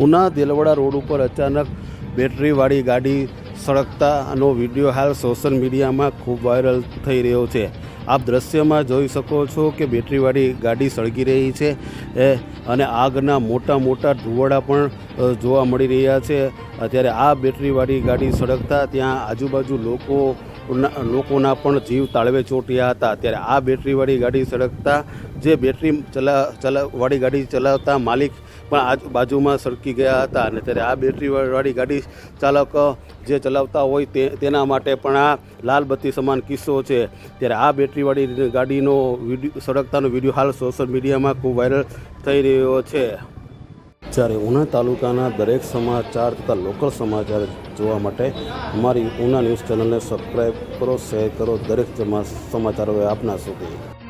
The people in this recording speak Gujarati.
ઉના દેલવાડા રોડ ઉપર અચાનક બેટરીવાળી ગાડી સળગતાનો વીડિયો હાલ સોશિયલ મીડિયામાં ખૂબ વાયરલ થઈ રહ્યો છે. આપ દ્રશ્યમાં જોઈ શકો છો કે બેટરીવાળી ગાડી સળગી રહી છે, એ, અને આગના મોટા મોટા ધુવાડા પણ જોવા મળી રહ્યા છે. અત્યારે આ બેટરીવાળી ગાડી સળગતા ત્યાં આજુબાજુ લોકો લોકોના પણ જીવ તાળવે ચોટ્યા હતા. ત્યારે આ બેટરીવાળી ગાડી સળગતા જે બેટરી ચલા ચલા, વાળી ગાડી ચલાવતા માલિક પણ આજુબાજુમાં સળકી ગયા હતા અને ત્યારે આ બેટરીવાળી ગાડી ચાલક જે ચલાવતા હોય તે તેના માટે પણ આ લાલ બત્તી સમાન કિસ્સો છે. ત્યારે આ બેટરીવાળી ગાડીનો વીડિયો સળગતાનો વીડિયો હાલ સોશિયલ મીડિયામાં ખૂબ વાયરલ થઈ રહ્યો છે. જ્યારે ઉના તાલુકાના દરેક સમાચાર તથા લોકલ સમાચાર જોવા માટે અમારી ઉના ન્યૂઝ ચેનલને સબસ્ક્રાઈબ કરો, શેર કરો. દરેક સમા- સમાચારો આપના સુધી.